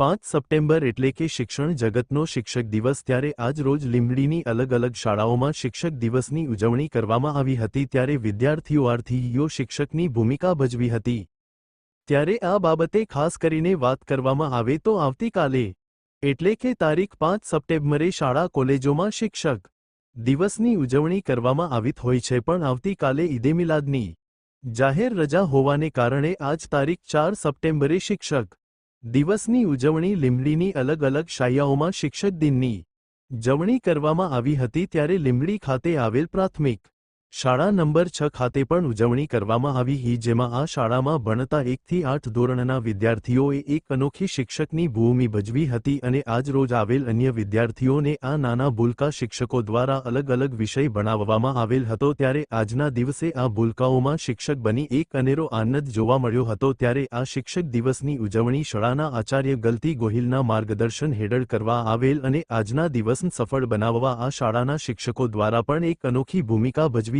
પાંચ સપ્ટેમ્બર એટલે કે શિક્ષણ જગતનો શિક્ષક દિવસ ત્યારે આજ રોજ લીંબડીની અલગ અલગ શાળાઓમાં શિક્ષક દિવસની ઉજવણી કરવામાં આવી હતી ત્યારે વિદ્યાર્થીઓ આર્થિયો શિક્ષકની ભૂમિકા ભજવી હતી. ત્યારે આ બાબતે ખાસ કરીને વાત કરવામાં આવે તો આવતીકાલે, એટલે કે તારીખ પાંચ સપ્ટેમ્બરે શાળા કોલેજોમાં શિક્ષક દિવસની ઉજવણી કરવામાં આવીત હોય છે પણ આવતીકાલે ઈદે મિલાદની જાહેર રજા હોવાને કારણે આજ તારીખ ચાર સપ્ટેમ્બરે શિક્ષક દિવસની ઉજવણી લીંબડીની અલગ અલગ શાળાઓમાં શિક્ષક દિનની જવણી કરવામાં આવી હતી ત્યારે લીંબડી ખાતે આવેલ પ્રાથમિક શાળા નંબર છ ખાતે પણ ઉજવણી કરવામાં આવી હતી, જેમાં આ શાળામાં ભણતા એકથી આઠ ધોરણના વિદ્યાર્થીઓએ એક અનોખી શિક્ષકની ભૂમિ ભજવી હતી અને આજ રોજ આવેલ અન્ય વિદ્યાર્થીઓને આ નાના ભૂલકા શિક્ષકો દ્વારા અલગ અલગ વિષય ભણાવવામાં આવેલ હતો. ત્યારે આજના દિવસે આ ભૂલકાઓમાં શિક્ષક બની એક અનેરો આનંદ જોવા મળ્યો હતો. ત્યારે આ શિક્ષક દિવસની ઉજવણી શાળાના આચાર્ય ગલતી ગોહિલના માર્ગદર્શન હેઠળ કરવા આવેલ અને આજના દિવસ સફળ બનાવવા આ શાળાના શિક્ષકો દ્વારા પણ એક અનોખી ભૂમિકા ભજવી